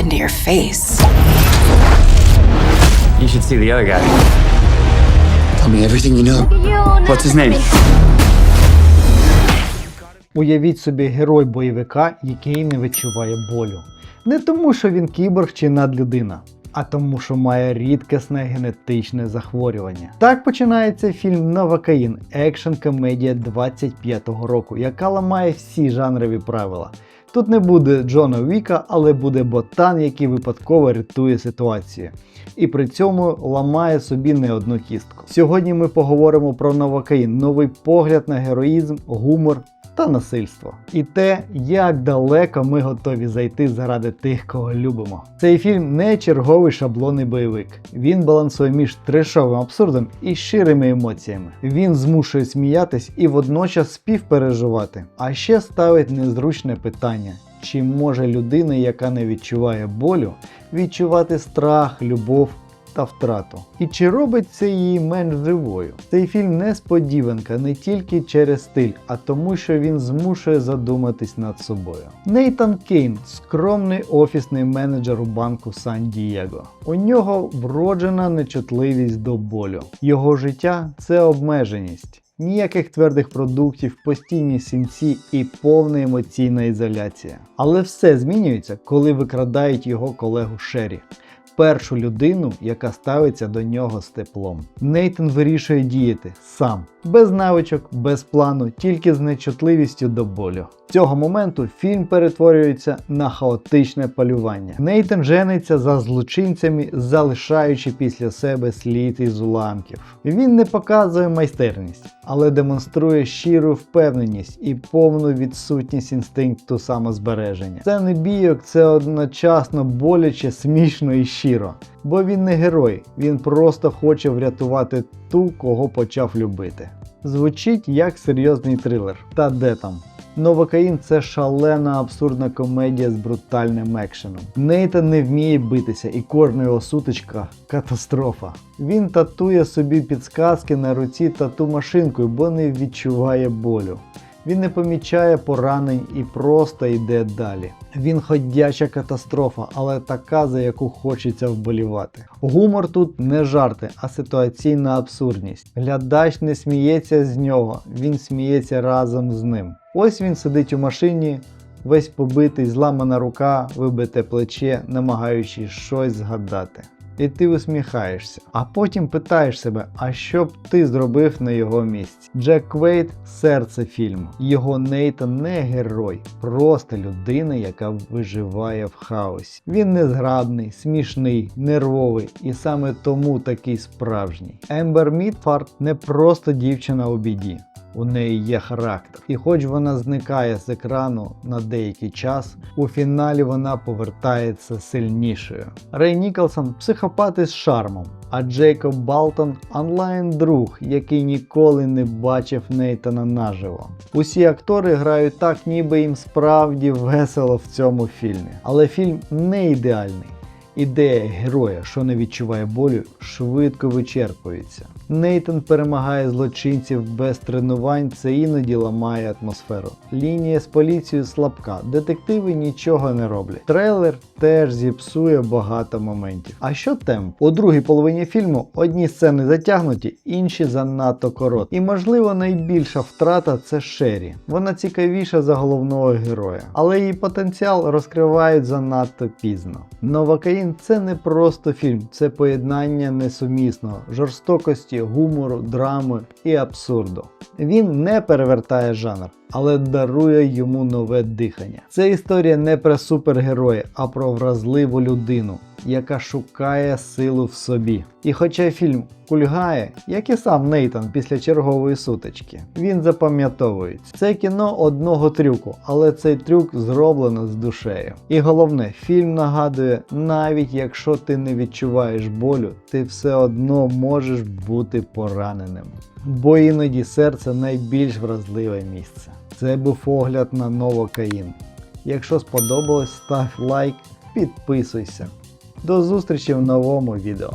into your face. You should see the other guy. Tell me everything you know. What's his name? Уявіть собі герой бойовика, який не відчуває болю. Не тому, що він кіборг чи надлюдина, а тому, що має рідкісне генетичне захворювання. Так починається фільм Новакаїн, екшн комедія 25-го року, яка ламає всі жанрові правила. Тут не буде Джона Віка, але буде ботан, який випадково рятує ситуацію. І при цьому ламає собі не одну кістку. Сьогодні ми поговоримо про Новакей, новий погляд на героїзм, гумор та насильство. І те, як далеко ми готові зайти заради тих, кого любимо. Цей фільм не черговий шаблонний бойовик. Він балансує між трешовим абсурдом і щирими емоціями. Він змушує сміятись і водночас співпереживати. А ще ставить незручне питання. Чи може людина, яка не відчуває болю, відчувати страх, любов та втрату? І чи робить це її менш живою? Цей фільм несподіванка не тільки через стиль, а тому, що він змушує задуматись над собою. Нейтан Кейн скромний офісний менеджер у банку Сан-Дієго. У нього вроджена нечутливість до болю. Його життя це обмеженість. Ніяких твердих продуктів, постійні сінці і повна емоційна ізоляція. Але все змінюється, коли викрадають його колегу Шері. Першу людину, яка ставиться до нього з теплом. Нейтан вирішує діяти сам, без навичок, без плану, тільки з нечутливістю до болю. З цього моменту фільм перетворюється на хаотичне полювання. Нейтан жениться за злочинцями, залишаючи після себе слід із уламків. Він не показує майстерність, але демонструє щиру впевненість і повну відсутність інстинкту самозбереження. Це не бійок, це одночасно боляче, смішно і щиро. Бо він не герой, він просто хоче врятувати ту, кого почав любити. Звучить як серйозний трилер. Та де там? Новокаїн це шалена абсурдна комедія з брутальним екшеном. Нейтан не вміє битися, і кожна його сутичка катастрофа. Він татує собі підсказки на руці тату машинкою, бо не відчуває болю. Він не помічає поранень і просто йде далі. Він ходяча катастрофа, але така, за яку хочеться вболівати. Гумор тут не жарти, а ситуаційна абсурдність. Глядач не сміється з нього, він сміється разом з ним. Ось він сидить у машині, весь побитий, зламана рука, вибите плече, намагаючись щось згадати. І ти усміхаєшся, а потім питаєш себе, а що б ти зробив на його місці? Джек Квейт серце фільму. Його Нейтан не герой, просто людина, яка виживає в хаосі. Він незграбний, смішний, нервовий і саме тому такий справжній. Ембер Мідфарт не просто дівчина у біді. У неї є характер. І хоч вона зникає з екрану на деякий час, у фіналі вона повертається сильнішою. Рей Ніколсон психопат із шармом, а Джейкоб Балтон онлайн друг, який ніколи не бачив Нейтана наживо. Усі актори грають так, ніби їм справді весело в цьому фільмі. Але фільм не ідеальний. Ідея героя, що не відчуває болю, швидко вичерпується. Нейтан перемагає злочинців без тренувань, це іноді ламає атмосферу. Лінія з поліцією слабка, детективи нічого не роблять. Трейлер теж зіпсує багато моментів. А що темп? У другій половині фільму одні сцени затягнуті, інші занадто короткі. І можливо найбільша втрата це Шері. Вона цікавіша за головного героя, але її потенціал розкривають занадто пізно. Новакаїн це не просто фільм, це поєднання несумісного, жорстокості, гумору, драми і абсурду. Він не перевертає жанр. Але дарує йому нове дихання. Це історія не про супергероя, а про вразливу людину, яка шукає силу в собі. І хоча фільм кульгає, як і сам Нейтан після чергової сутички, він запам'ятовується. Це кіно одного трюку, але цей трюк зроблено з душею. І головне, фільм нагадує, навіть якщо ти не відчуваєш болю, ти все одно можеш бути пораненим. Бо іноді серце найбільш вразливе місце. Це був огляд на Новокаїн. Якщо сподобалось, став лайк, підписуйся. До зустрічі в новому відео.